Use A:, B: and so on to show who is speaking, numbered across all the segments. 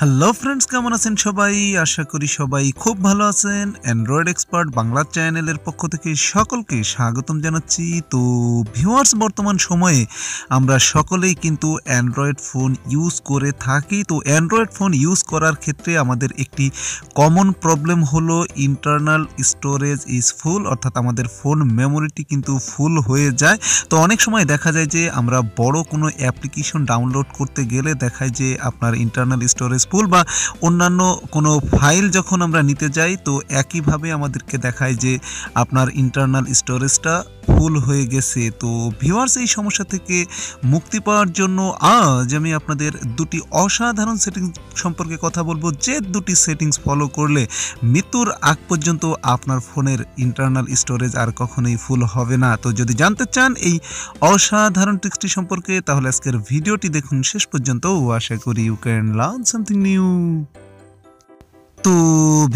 A: Hello friends কেমন আছেন সবাই? আশা করি সবাই খুব ভালো আছেন। অ্যান্ড্রয়েড এক্সপার্ট বাংলা চ্যানেলের পক্ষ থেকে সকলকে স্বাগতম জানাচ্ছি। তো ভিউয়ার্স বর্তমান সময়ে আমরা সকলেই কিন্তু অ্যান্ড্রয়েড ফোন ইউজ করে থাকি। তো অ্যান্ড্রয়েড ফোন ইউজ করার ক্ষেত্রে আমাদের একটি কমন প্রবলেম হলো ইন্টারনাল স্টোরেজ ইজ ফুল অর্থাৎ আমাদের ফোন মেমোরিটি কিন্তু ফুল হয়ে যায়। তো, অনেক সময় দেখা যায় যে আমরা বড় কোনো অ্যাপ্লিকেশন ডাউনলোড করতে গেলে দেখায় যে আপনার ইন্টারনাল স্টোরেজ ফুল বা অন্যান্য কোনো ফাইল যখন আমরা নিতে যাই, তো একইভাবে আমাদেরকে দেখায় যে আপনার ইন্টারনাল স্টোরেজটা ফুল হয়ে গেছে। তো ভিউয়ার্স এই সমস্যা থেকে মুক্তি পাওয়ার জন্য আজ আমি আপনাদের দুটি অসাধারণ সেটিংস সম্পর্কে কথা বলব। যে দুটি সেটিংস ফলো করলে মৃত্যুর আগ পর্যন্ত আপনার ফোনের ইন্টারনাল স্টোরেজ আর কখনোই ফুল হবে না। তো যদি জানতে চান এই অসাধারণ ট্রিক্সটি সম্পর্কে, তাহলে আজকের ভিডিওটি দেখুন। শেষ পর্যন্ত আশা করি you can learn something new তো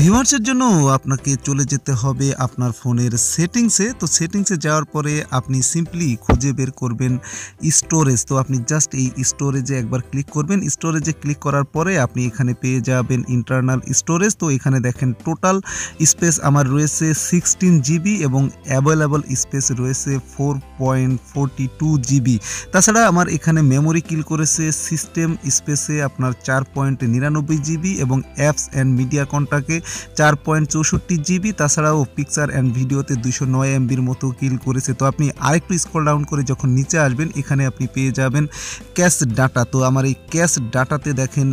A: ভিউয়ার্সের জন্য আপনাকে চলে যেতে হবে আপনার ফোনের সেটিংসে। তো সেটিংসে যাওয়ার পরে আপনি সিম্পলি খুঁজে বের করবেন স্টোরেজ। তো আপনি জাস্ট এই স্টোরেজে একবার ক্লিক করবেন। স্টোরেজে ক্লিক করার পরে আপনি এখানে পেয়ে যাবেন ইন্টারনাল স্টোরেজ। তো এখানে দেখেন টোটাল স্পেস আমার রয়েছে সিক্সটিন জিবি এবং অ্যাভেলেবল স্পেস রয়েছে four point forty two GB. তাছাড়া আমার এখানে মেমোরি কিল করেছে সিস্টেম স্পেসে আপনার চার পয়েন্ট নিরানব্বই জিবি এবং অ্যাপস অ্যান্ড মিডিয়া মিডিয়া কন্টাকে চার পয়েন্ট চৌষট্টি জিবি, তাছাড়াও পিকচার অ্যান্ড ভিডিওতে দুশো নয় এমবির মতো কিল করেছে। তো আপনি আরেকটু স্কল ডাউন করে যখন নিচে আসবেন, এখানে আপনি পেয়ে যাবেন ক্যাশ ডাটা তো আমার এই ক্যাশ ডাটাতে দেখেন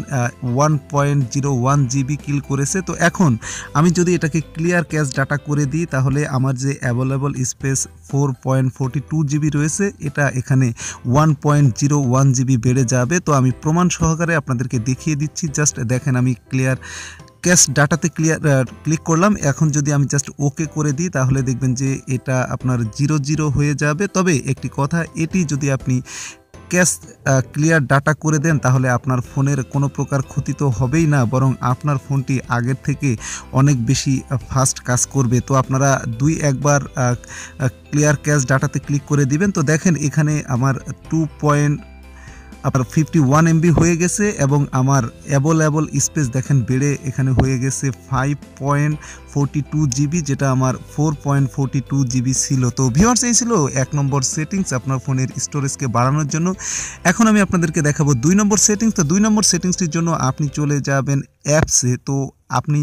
A: one point zero one GB কিল করেছে। তো এখন আমি যদি এটাকে ক্লিয়ার ক্যাশ ডাটা করে দিই, তাহলে আমার যে available space four point forty two GB রয়েছে, এটা এখানে one point zero one GB বেড়ে যাবে। তো আমি প্রমাণ সহকারে আপনাদেরকে দেখিয়ে দিচ্ছি। জাস্ট দেখেন আমি ক্লিয়ার ক্যাশ ডাটাতে ক্লিয়ার ক্লিক করলাম। এখন যদি আমি জাস্ট ওকে করে দিই, তাহলে দেখবেন যে এটা আপনার জিরো জিরো হয়ে যাবে। তবে একটি কথা, এটি যদি আপনি ক্যাশ ক্লিয়ার ডাটা করে দেন, তাহলে আপনার ফোনের কোনো প্রকার ক্ষতি তো হবেই না, বরং আপনার ফোনটি আগের থেকে অনেক বেশি ফাস্ট কাজ করবে। তো আপনারা দুই একবার ক্লিয়ার ক্যাশ ডাটাতে ক্লিক করে দিবেন। তো দেখেন, এখানে আমার টু পয়েন্ট আপনার ফিফটি ওয়ান এমবি হয়ে গেছে এবং আমার অ্যাভেলেবল স্পেস দেখেন বেড়ে এখানে হয়ে গেছে five point forty two GB যেটা আমার four point forty two GB ছিল। তো ভিওয়ার্স এই ছিল এক নম্বর সেটিংস আপনার ফোনের স্টোরেজকে বাড়ানোর জন্য। এখন আমি আপনাদেরকে দেখাবো দুই নম্বর সেটিংস তো দুই নম্বর সেটিংসটির জন্য আপনি চলে যাবেন অ্যাপসে তো আপনি,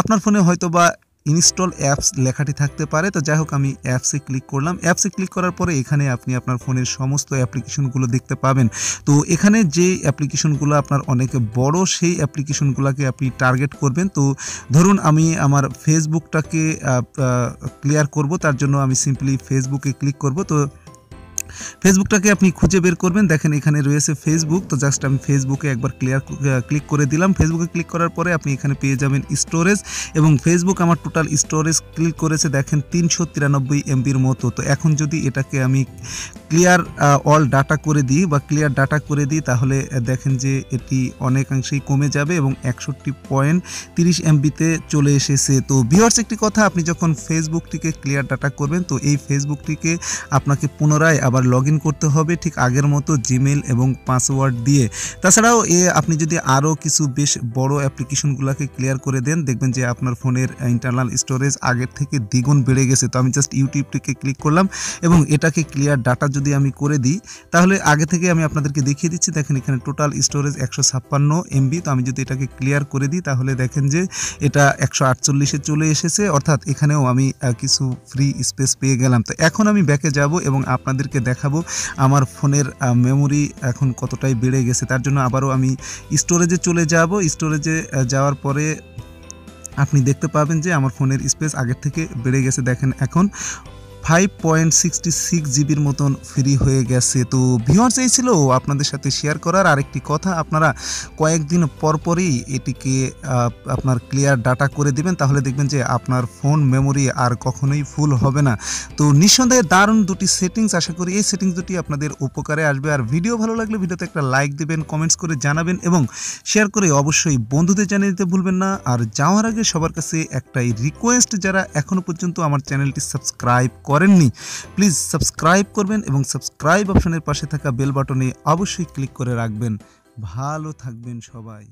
A: আপনার ফোনে হয়তো বা ইনস্টল অ্যাপস লেখাটি থাকতে পারে। তো যাই হোক, আমি অ্যাপসে ক্লিক করলাম। অ্যাপসে ক্লিক করার পরে এখানে আপনি আপনার ফোনের সমস্ত অ্যাপ্লিকেশনগুলো দেখতে পাবেন। তো এখানে যে অ্যাপ্লিকেশনগুলো আপনার অনেক বড়, সেই অ্যাপ্লিকেশনগুলোকে আপনি টার্গেট করবেন। তো ধরুন, আমি আমার ফেসবুকটাকে ক্লিয়ার করব, তার জন্য আমি সিম্পলি ফেসবুকে ক্লিক করব। তো ফেসবুকটাকে আপনি খুঁজে বের করবেন। দেখেন এখানে রয়েছে ফেসবুক তো জাস্ট আমি ফেসবুকে একবার ক্লিয়ার ক্লিক করে দিলাম। ফেসবুকে ক্লিক করার পরে আপনি এখানে পেয়ে যাবেন স্টোরেজ এবং ফেসবুক আমার টোটাল স্টোরেজ ক্লিক করেছে, দেখেন তিনশো তিরানব্বই এমবির মতো। তো এখন যদি এটাকে আমি ক্লিয়ার অল ডাটা করে দিই বা ক্লিয়ার ডাটা করে দিই, তাহলে দেখেন যে এটি অনেকাংশেই কমে যাবে এবং একষট্টি পয়েন্ট তিরিশ এমবিতে চলে এসেছে। তো ভিওয়ার্স একটি কথা, আপনি যখন ফেসবুকটিকে ক্লিয়ার ডাটা করবেন, তো এই ফেসবুকটিকে আপনাকে পুনরায় আবার লগ করতে হবে ঠিক আগের মতো জিমেল এবং পাসওয়ার্ড দিয়ে। তাছাড়াও, এ, আপনি যদি আরও কিছু বেশ বড় অ্যাপ্লিকেশনগুলোকে ক্লিয়ার করে দেন, দেখবেন যে আপনার ফোনের ইন্টারনাল স্টোরেজ আগের থেকে দ্বিগুণ বেড়ে গেছে। তো আমি জাস্ট ইউটিউবটিকে ক্লিক করলাম এবং এটাকে ক্লিয়ার ডাটা যদি আমি করে দিই, তাহলে আগে থেকে আমি আপনাদেরকে দেখিয়ে দিচ্ছি, দেখেন এখানে টোটাল স্টোরেজ একশো ছাপ্পান্ন এমবি তো আমি যদি এটাকে ক্লিয়ার করে দিই, তাহলে দেখেন যে এটা একশো আটচল্লিশে চলে এসেছে, অর্থাৎ এখানেও আমি কিছু ফ্রি স্পেস পেয়ে গেলাম। তো এখন আমি ব্যাকে যাব এবং আপনাদেরকে দেখাবো আমার ফোনের মেমোরি এখন কতটাই বেড়ে গেছে। তার জন্য আবারও আমি স্টোরেজে চলে যাব। স্টোরেজে যাওয়ার পরে আপনি দেখতে পাবেন যে আমার ফোনের স্পেস আগের থেকে বেড়ে গেছে, দেখেন এখন। ফাইভ পয়েন্ট সিক্সটি সিক্স জিবির মতন ফ্রি হয়ে গেছে। তো ভিওয়ার্স এই ছিল আপনাদের সাথে শেয়ার করার আরেকটি কথা, আপনারা কয়েকদিন পরপরই এটিকে আপনার ক্লিয়ার ডাটা করে দিবেন, তাহলে দেখবেন যে আপনার ফোন মেমোরি আর কখনোই ফুল হবে না। তো নিঃসন্দেহে দারুণ দুটি সেটিংস আশা করি এই সেটিংস দুটি আপনাদের উপকারে আসবে। আর ভিডিও ভালো লাগলে ভিডিওতে একটা লাইক দেবেন কমেন্টস করে জানাবেন এবং শেয়ার করে অবশ্যই বন্ধুদের জানিয়ে দিতে ভুলবেন না। আর যাওয়ার আগে সবার কাছে একটাই রিকোয়েস্ট যারা এখনও পর্যন্ত আমার চ্যানেলটি সাবস্ক্রাইব করেননি প্লিজ সাবস্ক্রাইব করবেন এবং সাবস্ক্রাইব অপশনের পাশে থাকা বেল বাটনে অবশ্যই ক্লিক করে রাখবেন। ভালো থাকবেন সবাই।